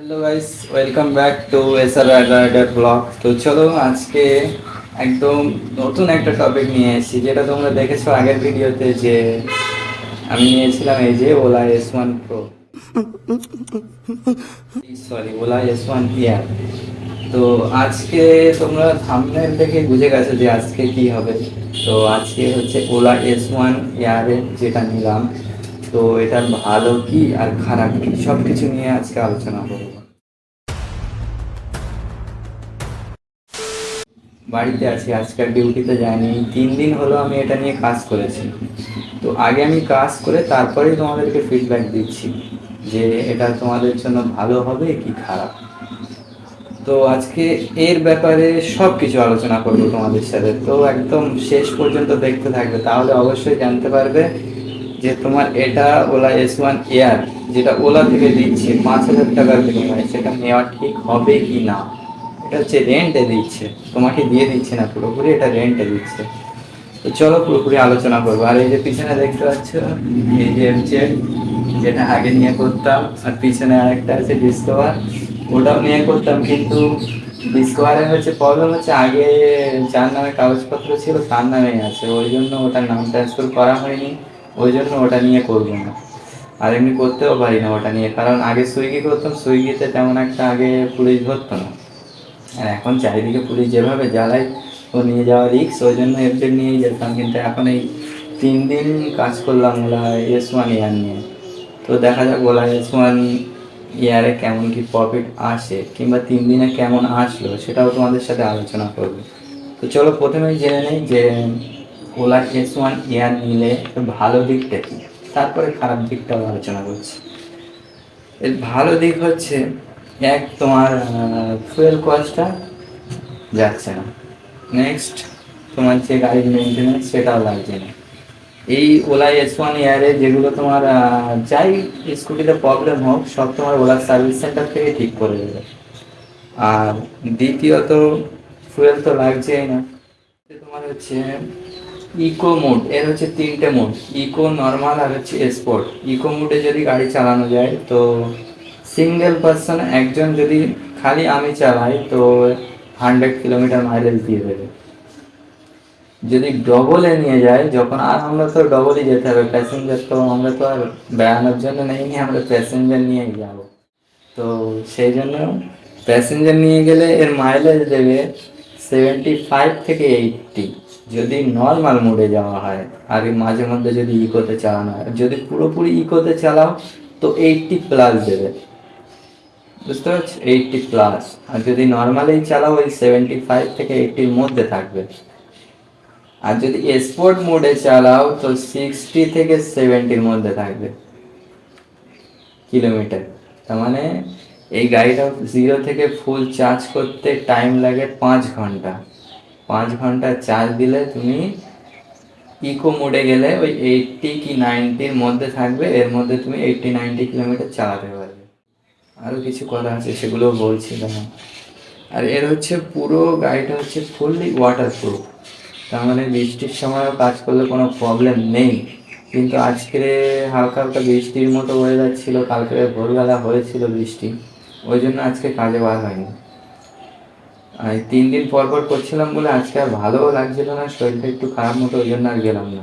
Hello guys welcome back to S R vlog তো চলো আজকে একদম নতুন একটা টপিক নিয়ে এসেছি যেটা তোমরা দেখেছ আগের ভিডিওতে যে আমি নিয়েছিলাম এই যে Ola S one pro sorry Ola S one air তো আজকে তোমরা থাম্বনেল দেখে বুঝে গেছো যে আজকে কি হবে। তো আজকে হচ্ছে ওলা এস ওয়ান ইয়ারের যেটা নিলাম, তো এটার ভালো কি আর খারাপ কি সব কিছু নিয়ে আজকে আলোচনা করব। বাড়িতে আছি, আজকাল ডিউটিতে যাইনি। তিন দিন হলো আমি এটা নিয়ে কাজ করেছি। তো আগে আমি কাজ করে তারপরেই তোমাদেরকে ফিডব্যাক দিচ্ছি যে এটা তোমাদের জন্য ভালো হবে কি খারাপ। তো আজকে এর ব্যাপারে সব কিছু আলোচনা করব তোমাদের সাথে। তো একদম শেষ পর্যন্ত দেখতে থাকবে। তাহলে অবশ্যই জানতে পারবে যে তোমার এটা ওলা এস ওয়ান এয়ার যেটা ওলা থেকে দিচ্ছে, পাঁচ হাজার টাকার বিনিময়ে, সেটা নেওয়া ঠিক হবে কি না? এটা হচ্ছে রেন্টে দিচ্ছে। তোমাকে দিয়ে দিচ্ছে না, পুরোপুরি এটা রেন্টে দিচ্ছে। তো চলো পুরোপুরি আলোচনা করব। আর এই যে পিছনে দেখতে পাচ্ছ এই যে হচ্ছে যেটা আগে নিয়ে করতাম, আর পিছনে আরেকটা আছে ডিসকভার ওটাও নিয়ে করতাম, কিন্তু ডিসকভারের হচ্ছে প্রবলেম হচ্ছে আগে যার নামে কাগজপত্র ছিল তার নামেই আছে। ওই জন্য ওটার নাম ট্রান্সফার করা হয়নি। ওই জন্য ওটা নিয়ে করব না। আর এমনি করতেও পারি না ওটা নিয়ে, কারণ আগে সুইগি করতাম সুইগিতে তেমন একটা আগে পুলিশ ধরতো না। আর এখন চারিদিকে পুলিশ যেভাবে জ্বালায়, ও নিয়ে যাওয়া রিক্স ওই জন্য এফজেড নিয়েই যেতাম। কিন্তু এখন এই তিন দিন কাজ করলাম ওলা এস ওয়ান ইয়ার নিয়ে। তো দেখা যাক ওলা এস ওয়ান ইয়ারে কেমন কি প্রফিট আসে, কিংবা তিন দিনে কেমন আসলো, সেটাও তোমাদের সাথে আলোচনা করব। তো চলো প্রথমেই জেনে নেই যে ওলা এস ওয়ান ইয়ার নিলে ভালো দিকটা কি। তারপরে খারাপ দিকটাও আলোচনা করছি। এর ভালো দিক হচ্ছে এক তোমার ফুয়েল কস্টটা যাচ্ছে না। নেক্সট তোমার যে গাড়ির মেনটেন্যান্স সেটাও লাগছে না। এই ওলা এস ওয়ান ইয়ারে যেগুলো তোমার যাই স্কুটিতে প্রবলেম হোক, সব তোমার ওলা সার্ভিস সেন্টার থেকে ঠিক করে দেবে। আর দ্বিতীয়ত ফুয়েল তো লাগছেই না। তোমার হচ্ছে ইকো মোড এর হচ্ছে তিনটে মোড ইকো নর্মাল আর হচ্ছে স্পোর্ট ইকো মোডে যদি গাড়ি চালানো যায়, তো সিঙ্গেল পার্সন একজন যদি খালি আমি চালাই, তো হান্ড্রেড কিলোমিটার মাইলেজ দিয়ে দেবে। যদি ডবলে নিয়ে যায়, যখন, আর আমরা তো ডবলই যেতে হবে প্যাসেঞ্জার তো আমরা তো আর বেড়ানোর জন্য নেই নিয়ে আমরা প্যাসেঞ্জার নিয়েই যাব। তো সেই জন্য প্যাসেঞ্জার নিয়ে গেলে এর মাইলেজ দেবে সেভেন্টি ফাইভ থেকে এইটটি যদি নর্মাল মোডে যাওয়া হয়, আর মাঝে মধ্যে যদি ইকোতে চালানো হয়, যদি পুরোপুরি ইকোতে চালাও, তো এইটটি প্লাস দেবে। বুঝতে পারছ? এইটটি প্লাস আর যদি নর্মালি চালাও ওই সেভেন্টি ফাইভ থেকে এইটটির মধ্যে থাকবে। আর যদি স্পোর্ট মোডে চালাও, তো সিক্সটি থেকে সেভেন্টির মধ্যে থাকবে। কিলোমিটার তার মানে এই গাড়িটা জিরো থেকে ফুল চার্জ করতে টাইম লাগে পাঁচ ঘণ্টা। পাঁচ ঘণ্টা চার্জ দিলে তুমি ইকো মোডে গেলে ওই এইটটি কি নাইনটির মধ্যে থাকবে। এর মধ্যে তুমি এইটটি নাইনটি কিলোমিটার চালাতে পারবে। আরও কিছু কথা আছে, সেগুলোও বলছি দাঁড়াও। আর এর হচ্ছে পুরো গাড়িটা হচ্ছে ফুললি ওয়াটার প্রুফ তার মানে বৃষ্টির সময়ও কাজ করলে কোনো প্রবলেম নেই। কিন্তু আজকে হালকা হালকা বৃষ্টির মতো ওয়েদার ছিল, কালকে ভোরবেলা হয়েছিল বৃষ্টি। ওই জন্য আজকে কাজে বার হয়নি। আর তিন দিন পর পর করছিলাম বলে আজকে আর ভালোও লাগছিল না, শরীরটা একটু খারাপ মতো, ওই জন্য আর গেলাম না।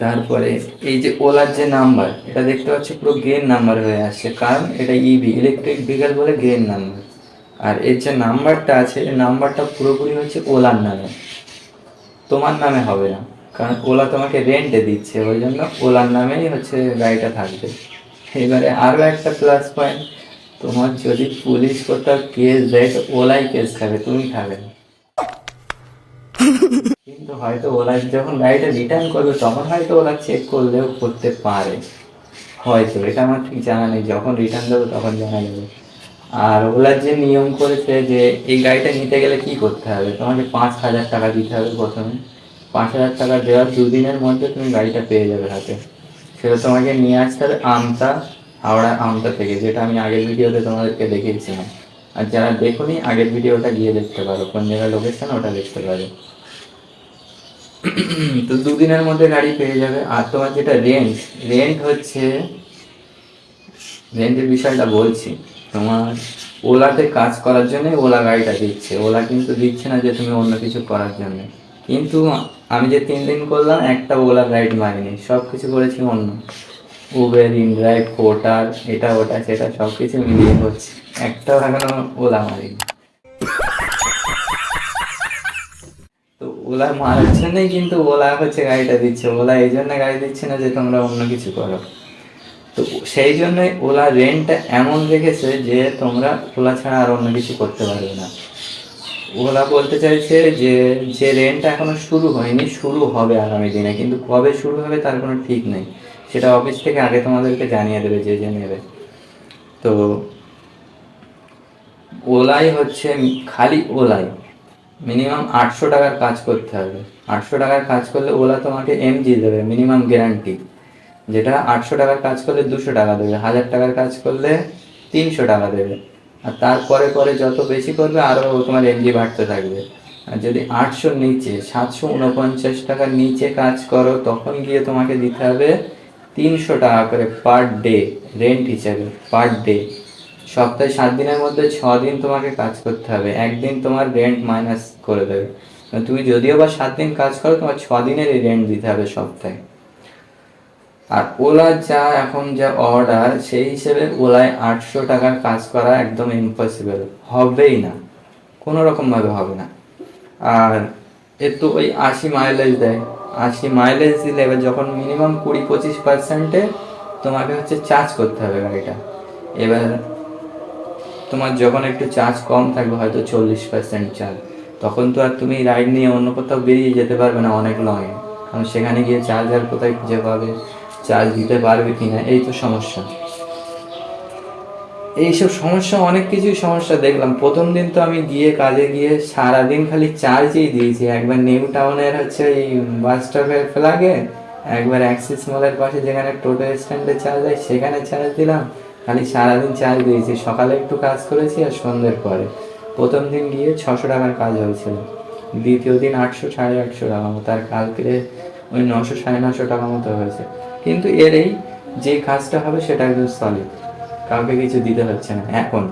তারপরে এই যে ওলার যে নাম্বার, এটা দেখতে পাচ্ছি পুরো গ্রেন নাম্বার হয়ে আসছে, কারণ এটা ইভি ইলেকট্রিক ভেহিকেল বলে গ্রেন নাম্বার। আর এর যে নাম্বারটা আছে, এই নাম্বারটা পুরোপুরি হচ্ছে ওলার নামে। তোমার নামে হবে না, কারণ ওলা তোমাকে রেন্টে দিচ্ছে, ওই জন্য ওলার নামেই হচ্ছে গাড়িটা থাকবে। এবারে আরও একটা প্লাস পয়েন্ট তোমার যদি পুলিশ কোথাও কেস দেয়, তো ওলাই কেস খাবে, তুমি খাবে না। হয়তো ওলা যখন গাড়িটা রিটার্ন করবে, তখন হয়তো ওলা চেক করলেও করতে পারে। হয়তো, এটা আমার ঠিক জানা নেই। যখন রিটার্ন দেবো, তখন জানা যাবে আর ওলার যে নিয়ম করেছে যে এই গাড়িটা নিতে গেলে কি করতে হবে? তোমাকে পাঁচ হাজার টাকা দিতে হবে প্রথমে। পাঁচ হাজার টাকা দেওয়ার দুদিনের মধ্যে তুমি গাড়িটা পেয়ে যাবে হাতে। সেটা তোমাকে নিয়ে আসতে হবে আমতা, হাওড়া আমতা থেকে, যেটা আমি আগের ভিডিওতে তোমাদেরকে দেখিয়েছিলাম। আর যারা দেখোনি, আগের ভিডিওটা গিয়ে দেখতে পারো। কোন জায়গায় লোকেশন ওটা দেখতে পারো। তো দুদিনের মধ্যে গাড়ি পেয়ে যাবে। আর তোমার যেটা রেন্ট রেন্ট হচ্ছে রেন্টের বিষয়টা বলছি, তোমার ওলাতে কাজ করার জন্য ওলা গাড়িটা দিচ্ছে। ওলা কিন্তু দিচ্ছে না যে তুমি অন্য কিছু করার জন্য। কিন্তু আমি যে তিন দিন করলাম, একটা ওলা রাইড মারিনি সব কিছু করেছি অন্য। উবের ইনড্রাইভ পোর্টার এটা ওটা, সেটা সব কিছু মিলিয়ে করছি একটাও এখনও ওলা মারিনি ওলা মারার জন্যই কিন্তু ওলা হচ্ছে গাড়িটা দিচ্ছে, ওলা এই জন্য গাড়ি দিচ্ছে না যে তোমরা অন্য কিছু করো। তো সেই জন্যই ওলা রেন্টটা এমন রেখেছে যে তোমরা ওলা ছাড়া আর অন্য কিছু করতে পারবে না। ওলা বলতে চাইছে যে যে রেন্টটা এখনও শুরু হয়নি, শুরু হবে আগামী দিনে, কিন্তু কবে শুরু হবে তার কোনো ঠিক নেই। সেটা অফিস থেকে আগে তোমাদেরকে জানিয়ে দেবে, যে যে নেবে। তো ওলাই হচ্ছে খালি ওলাই। মিনিমাম আটশো টাকার কাজ করতে হবে। আটশো টাকার কাজ করলে ওলা তোমাকে এমজি দেবে মিনিমাম গ্যারান্টি যেটা আটশো টাকার কাজ করলে দুশো টাকা দেবে, হাজার টাকার কাজ করলে তিনশো টাকা দেবে। আর তারপরে পরে যত বেশি করবে আরও তোমার এমজি বাড়তে থাকবে। আর যদি আটশোর নিচে, সাতশো উনপঞ্চাশ টাকার নিচে কাজ করো, তখন গিয়ে তোমাকে দিতে হবে তিনশো টাকা করে পার ডে রেন্ট হিসাবে পার ডে সপ্তাহে সাত দিনের মধ্যে ছ দিন তোমাকে কাজ করতে হবে। একদিন তোমার রেন্ট মাইনাস করে দেবে। তুমি যদিও বা সাত দিন কাজ করো, তোমার ছ দিনের রেন্ট দিতে হবে সপ্তাহে। আর ওলা যা এখন যা অর্ডার সেই হিসেবে ওলায় আটশো টাকার কাজ করা একদম ইম্পসিবল হবেই না। কোনো রকমভাবে হবে না। আর এর তো ওই আশি মাইলেজ দেয়। আশি মাইলেজ দিলে এবার যখন মিনিমাম কুড়ি পঁচিশ পার্সেন্টে তোমাকে হচ্ছে চার্জ করতে হবে গাড়িটা। এবার তোমার যখন একটু চার্জ কম থাকবে, হয়তো চল্লিশ পার্সেন্ট চার্জ তখন তো আর তুমি রাইড নিয়ে অন্য কোথাও বেরিয়ে যেতে পারবে না অনেক লংয়ে কারণ সেখানে গিয়ে চার্জার কোথায় খুঁজে পাবে? চার্জ দিতে পারবে কি না এই তো সমস্যা। এইসব সমস্যা, অনেক কিছুই সমস্যা দেখলাম। প্রথম দিন তো আমি গিয়ে কাজে গিয়ে সারাদিন খালি চার্জেই দিয়েছি। একবার নিউ টাউনের হচ্ছে এই বাস স্টপের ফ্ল্যাগে একবার অ্যাক্সিস মলের পাশে যেখানে টোটো স্ট্যান্ডে চার্জ হয় সেখানে চার্জ দিলাম। খালি সারাদিন চাল দিয়েছি। সকালে একটু কাজ করেছি আর সন্ধ্যের পরে। প্রথম দিন গিয়ে ছশো টাকার কাজ হয়েছিল। দ্বিতীয় দিন আটশো, সাড়ে আটশো টাকা মতো। আর কালকে ওই নশো, সাড়ে নশো টাকা মতো হয়েছে। কিন্তু এর এই যে কাজটা হবে সেটা একদম সলিড কাউকে কিছু দিতে হচ্ছে না, এখন।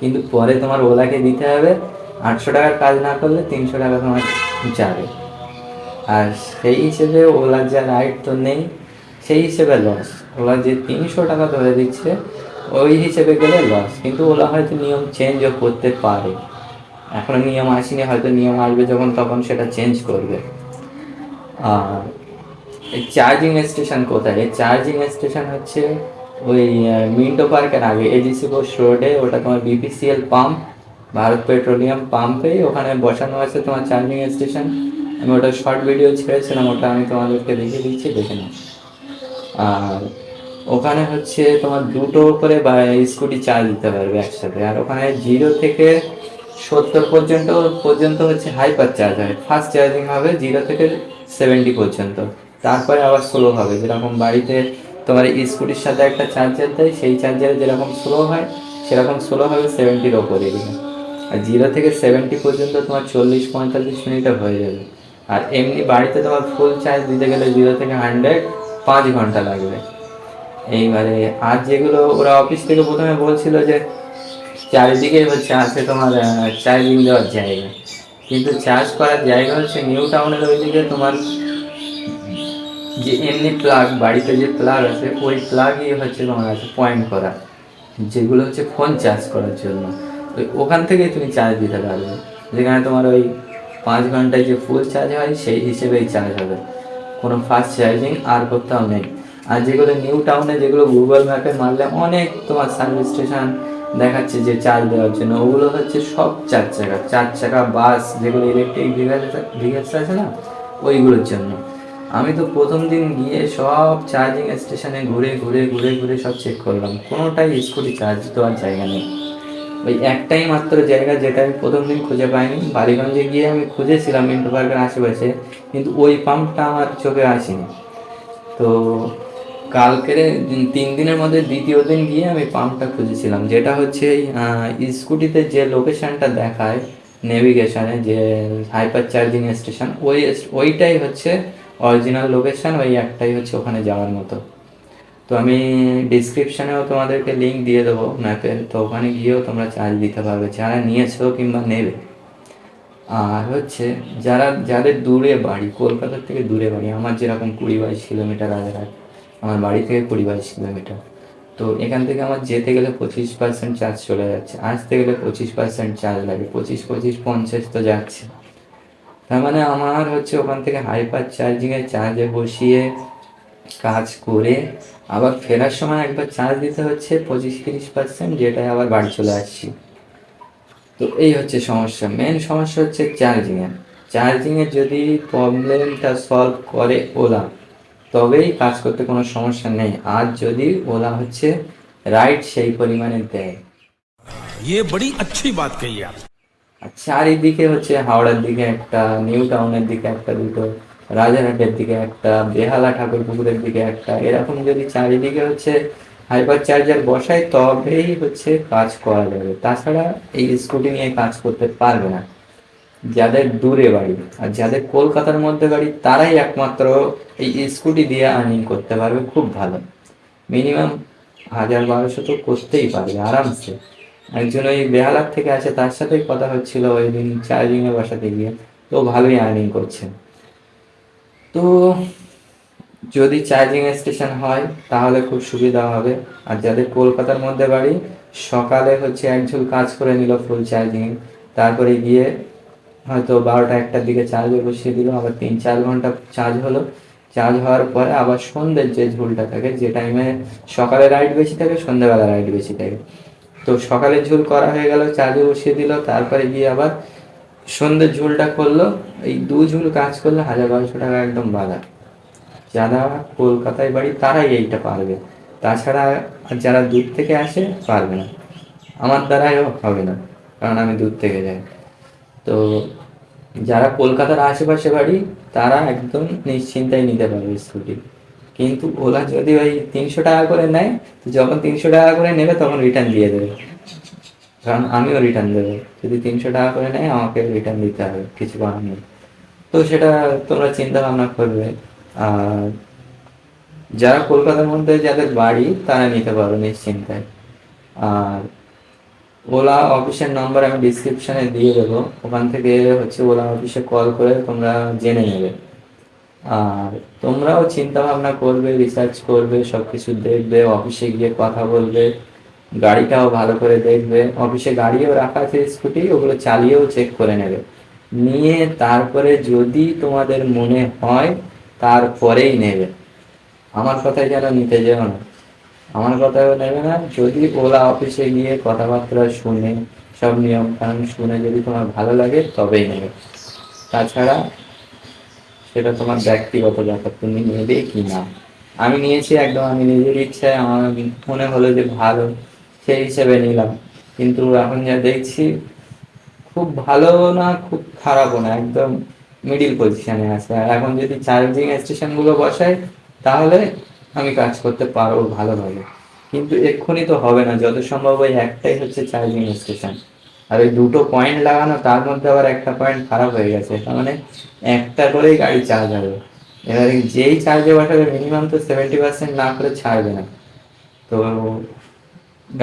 কিন্তু পরে তোমার ওলাকে দিতে হবে, আটশো টাকার কাজ না করলে তিনশো টাকা তোমার যাবে। আর সেই হিসেবে ওলার যা রাইট তো নেই সেই হিসেবে লস ওলা যে তিনশো টাকা ধরে দিচ্ছে, ওই হিসেবে গেলে লস কিন্তু ওলা হয়তো নিয়ম চেঞ্জও করতে পারে। এখনও নিয়ম আসেনি, হয়তো নিয়ম আসবে যখন তখন সেটা চেঞ্জ করবে। আর চার্জিং স্টেশন কোথায়? চার্জিং স্টেশন হচ্ছে ওই মিন্টো পার্কের আগে এজিসি বোস রোডে ওটা তোমার বিপিসিএল পাম্প ভারত পেট্রোলিয়াম পাম্পেই ওখানে বসানো আছে তোমার চার্জিং স্টেশন আমি ওটা শর্ট ভিডিও ছেড়েছিলাম, ওটা আমি তোমাদেরকে দেখিয়ে দিচ্ছি, দেখে নাও। আর ওখানে হচ্ছে তোমার দুটো করে বা স্কুটি চার্জ দিতে পারবে একসাথে। আর ওখানে জিরো থেকে সত্তর পর্যন্ত পর্যন্ত হচ্ছে হাইপার চার্জ হয়। ফার্স্ট চার্জিং হবে জিরো থেকে সেভেন্টি পর্যন্ত। তারপরে আবার স্লো হবে। যেরকম বাড়িতে তোমার স্কুটির সাথে একটা চার্জার দেয়, সেই চার্জারে যেরকম স্লো হয়, সেরকম স্লো হবে সেভেন্টির ওপরে আর জিরো থেকে সেভেন্টি পর্যন্ত তোমার চল্লিশ পঁয়তাল্লিশ মিনিটে হয়ে যাবে। আর এমনি বাড়িতে তোমার ফুল চার্জ দিতে গেলে জিরো থেকে হান্ড্রেড পাঁচ ঘণ্টা লাগবে। এইবারে আর যেগুলো ওরা অফিস থেকে প্রথমে বলছিল যে, চারিদিকে হচ্ছে আছে তোমার চার্জিং দেওয়ার জায়গা। কিন্তু চার্জ করার জায়গা হচ্ছে নিউ টাউনের ওইদিকে তোমার যে এমনি প্লাগ বাড়িতে যে প্লাগ আছে, ওই প্লাগই হচ্ছে তোমার আছে পয়েন্ট করা। যেগুলো হচ্ছে ফোন চার্জ করার জন্য। ওই ওখান থেকেই তুমি চার্জ দিতে পারবে। যেখানে তোমার ওই পাঁচ ঘন্টায় যে ফুল চার্জ হয়, সেই হিসেবেই চার্জ হবে। কোনো ফাস্ট চার্জিং আর কোথাও নেই। আর যেগুলো নিউ টাউনে যেগুলো গুগল ম্যাপে মারলে অনেক তোমার সার্ভিস স্টেশন দেখাচ্ছে যে চার্জ দেওয়ার জন্য। ওগুলো হচ্ছে সব চার চাকা। চার চাকা বাস যেগুলো ইলেকট্রিক ভেহিকেলস আছে না? ওইগুলোর জন্য। আমি তো প্রথম দিন গিয়ে সব চার্জিং স্টেশনে ঘুরে ঘুরে ঘুরে ঘুরে সব চেক করলাম। কোনোটাই স্কুটি চার্জ দেওয়ার জায়গা নেই। ওই একটাই মাত্র জায়গা যেটা আমি প্রথম দিন খুঁজে পাইনি। বালিগঞ্জে গিয়ে আমি খুঁজেছিলাম মিন্টু পার্কের আশেপাশে, কিন্তু ওই পাম্পটা আমার চোখে আসেনি। তো কালকের তিন দিনের মধ্যে দ্বিতীয় দিন গিয়ে আমি পাম্পটা খুঁজেছিলাম, যেটা হচ্ছে স্কুটিতে যে লোকেশানটা দেখায় নেভিগেশনে যে হাইপার চার্জিং স্টেশন ওই, ওইটাই হচ্ছে অরিজিনাল লোকেশন ওই একটাই হচ্ছে ওখানে যাওয়ার মতো। তো আমি ডিসক্রিপশানেও তোমাদেরকে লিঙ্ক দিয়ে দেবো ম্যাপের তো ওখানে গিয়েও তোমরা চার্জ দিতে পারবে। যারা নিয়েছো কিংবা নেবে। আর হচ্ছে, যারা, যাদের দূরে বাড়ি, কলকাতার থেকে দূরে বাড়ি, আমার যেরকম কুড়ি বাইশ কিলোমিটার রাজারহাট আমার বাড়ি থেকে কুড়ি বাইশ কিলোমিটার। তো এখান থেকে আমার যেতে গেলে পঁচিশ পার্সেন্ট চার্জ চলে যাচ্ছে। আসতে গেলে পঁচিশ পার্সেন্ট চার্জ লাগে। পঁচিশ পঁচিশ, পঞ্চাশ তো যাচ্ছে। তার মানে আমার হচ্ছে ওখান থেকে হাইপার চার্জিংয়ে চার্জে বসিয়ে কাজ করে আবার ফেরার সময় একবার চার্জ দিতে হচ্ছে পঁচিশ তিরিশ পার্সেন্ট যেটাই আবার বাড়ি চলে আসছি তো এই হচ্ছে সমস্যা মেন সমস্যা হচ্ছে চার্জিংয়ের চার্জিংয়ের যদি প্রবলেমটা সলভ করে ওলা তবেই কাজ করতে কোনো সমস্যা নেই আর যদি ওলা হচ্ছে রাইট সেই পরিমাণে দেয় ये बड़ी अच्छी बात कही आप আর চারিদিকে হচ্ছে হাওড়ার দিকে একটা নিউ টাউনের দিকে একটা দুটো রাজারহাটের দিকে একটা, বেহালা ঠাকুর পুকুরের দিকে একটা। এরকম যদি চারিদিকে হচ্ছে হাইপার চার্জার বসায়, তবেই হচ্ছে কাজ করা যাবে। তাছাড়া এই স্কুটি নিয়ে কাজ করতে পারবে না। যাদের দূরে বাড়ি আর যাদের কলকাতার মধ্যে বাড়ি, তারাই একমাত্র এই স্কুটি দিয়ে আর্নিং করতে পারবে খুব ভালো। মিনিমাম হাজার বারোশো তো করতেই পারবে আরামসে। একজন ওই বেহালার থেকে আছে তার সাথেই কথা হচ্ছিল ওই দিন চার্জিংয়ে বসাতে গিয়ে। তো ভালোই আর্নিং করছে। তো যদি চার্জিং স্টেশন হয়, তাহলে খুব সুবিধা হবে। আর যাদের কলকাতার মধ্যে বাড়ি, সকালে হচ্ছে একঝুল কাজ করে নিল ফুল চার্জিং তারপরে গিয়ে হয়তো বারোটা একটার দিকে চার্জে বসিয়ে দিল আবার তিন চার ঘণ্টা চার্জ হলো। চার্জ হওয়ার পরে আবার সন্ধ্যের যে ঝুলটা থাকে, যে টাইমে সকালে রাইড বেশি থাকে, সন্ধ্যেবেলা রাইড বেশি থাকে। তো সকালের ঝুল করা হয়ে গেল চার্জে বসিয়ে দিল। তারপরে গিয়ে আবার সন্ধ্যের ঝুলটা করল, এই দু ঝুল কাজ করলে, হাজার বারোশো টাকা একদম বাধা যারা কলকাতায় বাড়ি, তারাই এইটা পারবে। তাছাড়া যারা দূর থেকে আসে, পারবে না। আমার দ্বারাইও হবে না, কারণ আমি দূর থেকে যাই। তো যারা কলকাতার আশেপাশে বাড়ি, তারা একদম নিশ্চিন্তায় নিতে পারবে স্কুটি। কিন্তু ওলা যদি ওই তিনশো টাকা করে নেয় যখন তিনশো টাকা করে নেবে, তখন রিটার্ন দিয়ে দেবে। কারণ আমিও রিটার্ন দেবো। যদি তিনশো টাকা করে নেয়, আমাকে রিটার্ন দিতে হবে, কিছু করার নেই। তো সেটা তোমরা চিন্তা ভাবনা করবে। আর যারা কলকাতার মধ্যে যাদের বাড়ি, তারা নিতে পারো নিশ্চিন্তায়। আর ওলা অফিসের নাম্বার আমি ডিসক্রিপশনে দিয়ে দেবো। ওখান থেকে হচ্ছে ওলা অফিসে কল করে তোমরা জেনে নেবে। আর তোমরাও চিন্তা ভাবনা করবে রিসার্চ করবে সব কিছু দেখবে, অফিসে গিয়ে কথা বলবে। গাড়িটাও ভালো করে দেখবে। অফিসে গাড়িও রাখা আছে, স্কুটি, ওগুলো চালিয়েও চেক করে নেবে। নিয়ে তারপরে যদি তোমাদের মনে হয়, তারপরেই নেবে। আমার কথায় যেন নিতে যেও না। আমার কথাও নেবে না। যদি ওলা অফিসে গিয়ে কথাবার্তা শুনে, সব নিয়ম কানুন শুনে যদি তোমার ভালো লাগে, তবেই নেবে। তাছাড়া সেটা তোমার ব্যক্তিগত ব্যাপার, তুমি নেবে কি না। আমি নিয়েছি একদম, আমি নিজের ইচ্ছায়, আমার মনে হলো যে ভালো। সেই হিসেবে নিলাম। কিন্তু এখন যা দেখছি, খুব ভালো না, খুব খারাপও না, একদম মিডিল পজিশনে আছে। আর এখন যদি চার্জিং স্টেশনগুলো বসাই, তাহলে আমি কাজ করতে পারব ভালোভাবে। কিন্তু এক্ষুনি তো হবে না, যত সম্ভব ওই একটাই হচ্ছে চার্জিং স্টেশন আর ওই দুটো পয়েন্ট লাগানো, তার মধ্যে আবার একটা পয়েন্ট খারাপ হয়ে গেছে। তার মানে একটা করেই গাড়ি চার্জ হবে। এবারে যেই চার্জে বসাবে মিনিমাম তো সেভেন্টি পার্সেন্ট না করে ছাড়বে না। তো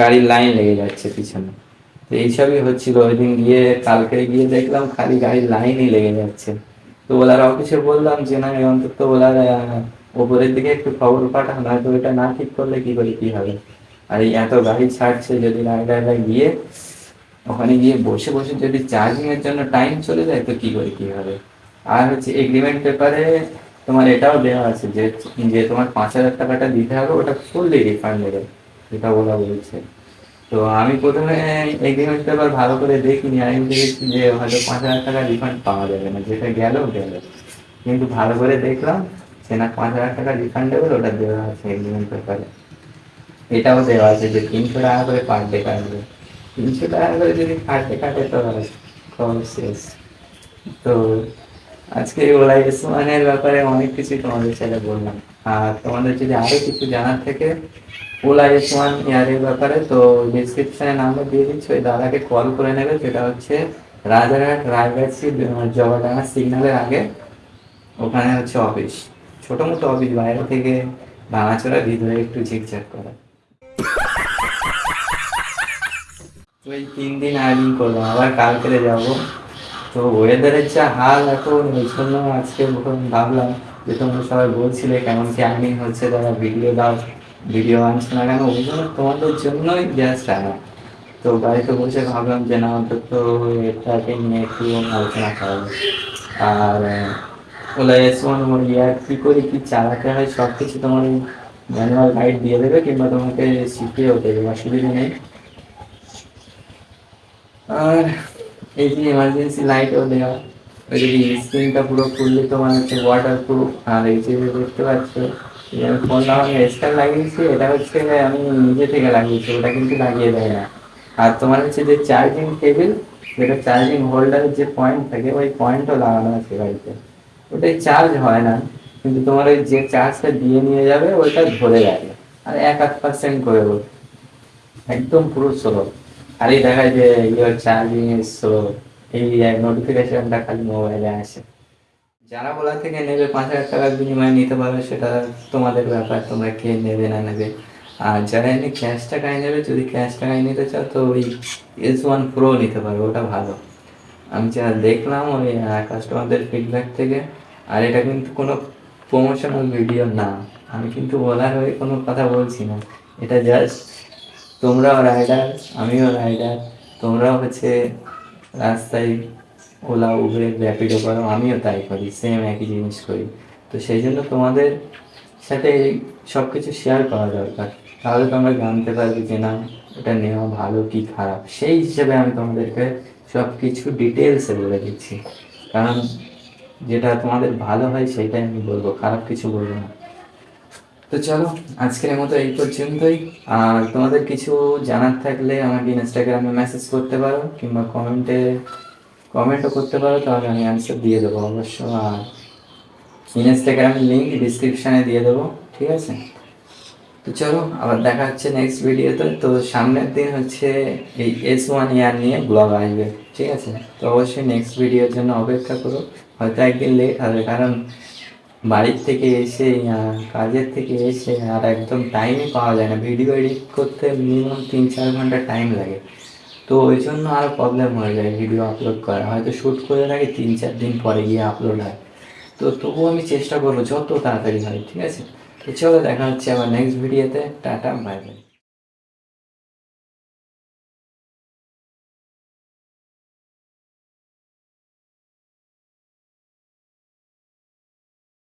গাড়ির লাইন লেগে যাচ্ছে পিছনে। তো এইসবই হচ্ছিল ওই দিন গিয়ে, কালকে গিয়ে দেখলাম খালি গাড়ির লাইনই লেগে যাচ্ছে। তো ওলার অফিসে বললাম যে, না অন্তত ওলার ওপরের দিকে একটু খবর পাঠান, হয়তো এটা না ঠিক করলে কি করে কি হবে? আর এই এত গাড়ি ছাড়ছে যদি রাইডাররা গিয়ে, ওখানে গিয়ে বসে বসে যদি চার্জিং এর জন্য টাইম চলে যায়, তো কি করে কি হবে? আর হচ্ছে এগ্রিমেন্ট পেপারে তোমার এটাও দেওয়া আছে যে যে তোমার পাঁচ হাজার টাকাটা দিতে হবে, ওটা ফুললি রিফান্ড এটা ওরা বলছে তো আমি প্রথমে এগ্রিমেন্ট পেপার ভালো করে দেখিনি। আমি দেখেছি যে হয়তো পাঁচ হাজার টাকা রিফান্ড পাওয়া যাবে না। যেটা গেল গেল। কিন্তু ভালো করে দেখলাম সে না, পাঁচ হাজার টাকা রিফান্ডেবল ওটা দেওয়া আছে এগ্রিমেন্ট পেপারে এটাও দেওয়া আছে যে তিনশো টাকা করে পার ডে কাটবে। তিনশো টাকা করে যদি পার কাটে কাটে তো শেষ। তো আজকে ওলাই ওয়ানের ব্যাপারে অনেক কিছুই তোমাদের সাথে বললাম। আর তোমাদের যদি আরও কিছু জানার থেকে ওলা এস ওয়ান ইয়ারের ব্যাপারে, তো ডিসক্রিপশনে নাম্বার দিয়ে দিচ্ছি। ওই দাদাকে কল করে নেবে, যেটা হচ্ছে রাজারহাট, রায়গাছি জবাডাঙ্গা সিগনালের আগে। ওখানে হচ্ছে অফিস ছোট মতো অফিস বাইরে থেকে ভাঙাচোরা, ভিতরে একটু ঝিকঝাক করা। এই তিন দিন আর্নিং করলাম, আবার কালকে যাব। তো ওয়েদারের যা হাল এখন, ওই জন্য আজকে ভাবলাম যে তোমরা সবাই বলছিলে কেমন কি আর্নিং হচ্ছে তারা ভিডিও দাও। ভিডিও আনছে না কেন ওই জন্য তোমাদের জন্যই জাস্ট আনা। তো বাড়িতে বসে ভাবলাম যে না, অন্তত এটাকে নিয়ে একটু আলোচনা করা আর ওলা এস ওয়ান ওর ইয়ার কী করে, কী চালাতে হয় সব কিছু তোমার ম্যানুয়াল গাইড দিয়ে দেবে কিংবা তোমাকে শিখিয়েও দেবে, অসুবিধা নেই। আর, এই যে এমার্জেন্সি লাইটও দেওয়া, ওই যদি স্ক্রিনটা পুরো ফুললি তোমার হচ্ছে ওয়াটার প্রুফ আর এই যে দেখতে পাচ্ছ আমি ফোন লাগানো স্টার লাগিয়েছি, এটা হচ্ছে আমি নিজে থেকে লাগিয়েছি, ওটা কিন্তু লাগিয়ে দেয় না। আর তোমার হচ্ছে যে চার্জিং টেবিল যেটা চার্জিং হোল্ডারের যে পয়েন্ট থাকে, ওই পয়েন্টও লাগানো আছে গাড়িতে ওটাই চার্জ হয় না, কিন্তু তোমার ওই যে চার্জটা দিয়ে নিয়ে যাবে, ওইটা ধরে রাখে। আর এক আধ পার্সেন্ট করে একদম পুরো স্লো খালি দেখায় যে ইয়োর চার্জিং ইজ স্লো এই নোটিফিকেশনটা খালি মোবাইলে আসে। যারা বলা থেকে নেবে, পাঁচ হাজার টাকার বিনিময়ে নিতে পারবে, সেটা তোমাদের ব্যাপার, তোমরা কে নেবে না নেবে। আর যারা এমনি ক্যাশ টাকায় নেবে, যদি ক্যাশ টাকায় নিতে চাও, তো ওই এস ওয়ান প্রো নিতে পারবে, ওটা ভালো। আমি যা দেখলাম, ওই কাস্টমারদের ফিডব্যাক থেকে, আর এটা কিন্তু কোনো প্রমোশনাল ভিডিও না। আমি কিন্তু বলার হয়ে কোনো কথা বলছি না। এটা জাস্ট তোমরাও রাইডার আমিও রাইডার তোমরাও হচ্ছে রাস্তায় ওলা উবের র্যাপিডো করো আমিও তাই করি সেম একই জিনিস করি। তো সেই জন্য তোমাদের সাথে সব কিছু শেয়ার করা দরকার। তাহলে তোমরা জানতে পারবে যে না, এটা নেওয়া ভালো কি খারাপ? সেই হিসেবে আমি তোমাদেরকে সব কিছু ডিটেলসে বলে দিচ্ছি। কারণ যেটা তোমাদের ভালো হয় সেটাই আমি বলব, খারাপ কিছু বলব না। তো চলো, আজকের মতো এই পর্যন্তই। আর তোমাদের কিছু জানার থাকলে আমাকে ইনস্টাগ্রামে মেসেজ করতে পারো, কিংবা কমেন্টে কমেন্টও করতে পারো, তাহলে আমি অ্যান্সার দিয়ে দেবো অবশ্য আর ইনস্টাগ্রামের লিঙ্ক ডিসক্রিপশানে দিয়ে দেবো, ঠিক আছে? তো চলো, আবার দেখা হচ্ছে নেক্সট ভিডিওতে তো। সামনের দিন হচ্ছে এই এস ওয়ান ইয়ার নিয়ে ব্লগ আসবে, ঠিক আছে? তো অবশ্যই নেক্সট ভিডিওর জন্য অপেক্ষা করো। হয়তো একদিন লেট হবে, কারণ বাড়ির থেকে এসে কাজের থেকে এসে আর একদম টাইমই পাওয়া যায় না। ভিডিও এডিট করতে মিনিমাম তিন চার ঘণ্টা টাইম লাগে। তো ওই জন্য আরও প্রবলেম হয়ে যায় ভিডিও আপলোড করা হয়তো শ্যুট করে রাখি তিন চার দিন পরে গিয়ে আপলোড হয়। তো তবুও আমি চেষ্টা করব যত তাড়াতাড়ি হয়, ঠিক আছে? তো চলো দেখা হচ্ছে আবার নেক্সট ভিডিওতে টাটা বাই বাই